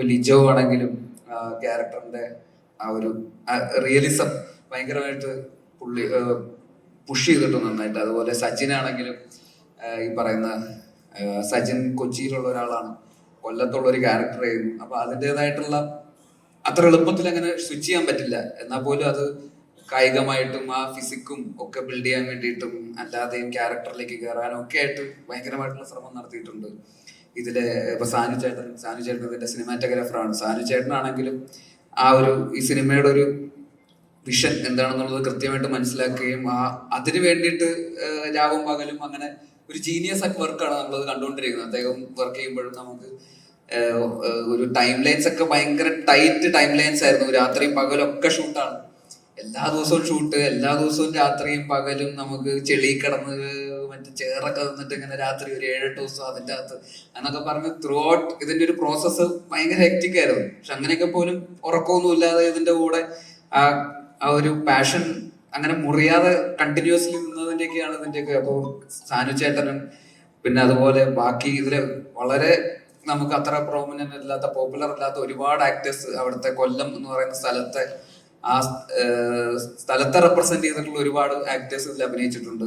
ഇപ്പൊ ലിജോ ആണെങ്കിലും ക്യാരക്ടറിന്റെ ആ ഒരു റിയലിസം ഭയങ്കരമായിട്ട് പുള്ളി പുഷ് ചെയ്തിട്ടുണ്ട് നന്നായിട്ട്. അതുപോലെ സച്ചിൻ ആണെങ്കിലും ഈ പറയുന്ന സച്ചിൻ കൊച്ചിയിലുള്ള ഒരാളാണ്. കൊല്ലത്തുള്ള ഒരു ക്യാരക്ടർ ചെയ്യുന്നു അപ്പൊ അതിന്റെതായിട്ടുള്ള അത്ര എളുപ്പത്തിൽ അങ്ങനെ സ്വിച്ച് ചെയ്യാൻ പറ്റില്ല. എന്നാൽ പോലും അത് കായികമായിട്ടും ആ ഫിസിക്കും ഒക്കെ ബിൽഡ് ചെയ്യാൻ വേണ്ടിയിട്ടും അല്ലാതെയും ക്യാരക്ടറിലേക്ക് കയറാനും ഒക്കെ ആയിട്ട് ഭയങ്കരമായിട്ടുള്ള ശ്രമം നടത്തിയിട്ടുണ്ട്. ഇതിൽ ഇപ്പൊ സാനു ചേട്ടൻ സാനു ചേട്ടൻ ഇതിന്റെ സിനിമാറ്റോഗ്രാഫറാണ്. സാനു ചേട്ടനാണെങ്കിലും ആ ഒരു ഈ സിനിമയുടെ ഒരു വിഷൻ എന്താണെന്നുള്ളത് കൃത്യമായിട്ട് മനസ്സിലാക്കുകയും ആ അതിന് വേണ്ടിയിട്ട് രാവും പകലും അങ്ങനെ ഒരു ജീനിയസ് ആക്കി വർക്കാണ് നമ്മളത് കണ്ടുകൊണ്ടിരിക്കുന്നത്. അദ്ദേഹം വർക്ക് ചെയ്യുമ്പോഴും നമുക്ക് ഒരു ടൈം ലൈൻസ് ഒക്കെ ഭയങ്കര ടൈറ്റ് ടൈം ലൈൻസ് ആയിരുന്നു. രാത്രിയും പകലും ഒക്കെ ഷൂട്ടാണ് എല്ലാ ദിവസവും ഷൂട്ട് എല്ലാ ദിവസവും രാത്രിയും പകലും നമുക്ക് ചെളി കിടന്ന് മറ്റേ ചേറൊക്കെ നിന്നിട്ട് ഇങ്ങനെ രാത്രി ഒരു ഏഴെട്ട് ദിവസം അതിന്റെ അകത്ത് എന്നൊക്കെ പറഞ്ഞ് ത്രൂ ഔട്ട് ഇതിന്റെ ഒരു പ്രോസസ്സ് ഭയങ്കര ഹെക്റ്റിക് ആയിരുന്നു. പക്ഷെ അങ്ങനെയൊക്കെ പോലും ഉറക്കമൊന്നും ഇല്ലാതെ ഇതിന്റെ കൂടെ ആ ആ ഒരു പാഷൻ അങ്ങനെ മുറിയാതെ കണ്ടിന്യൂസ്ലി നിന്നതിന്റെയൊക്കെയാണ് ഇതിന്റെയൊക്കെ അപ്പോൾ സാനു ചേട്ടനും പിന്നെ അതുപോലെ ബാക്കി ഇതിൽ വളരെ നമുക്ക് അത്ര പ്രോമിനന്റ് അല്ലാത്ത പോപ്പുലർ അല്ലാത്ത ഒരുപാട് ആക്ടേഴ്സ് അവിടുത്തെ കൊല്ലം എന്ന് പറയുന്ന സ്ഥലത്തെ ആ സ്ഥലത്തെ റെപ്രസെന്റ് ചെയ്തിട്ടുള്ള ഒരുപാട് ആക്ടേഴ്സ് ഇതിൽ അഭിനയിച്ചിട്ടുണ്ട്.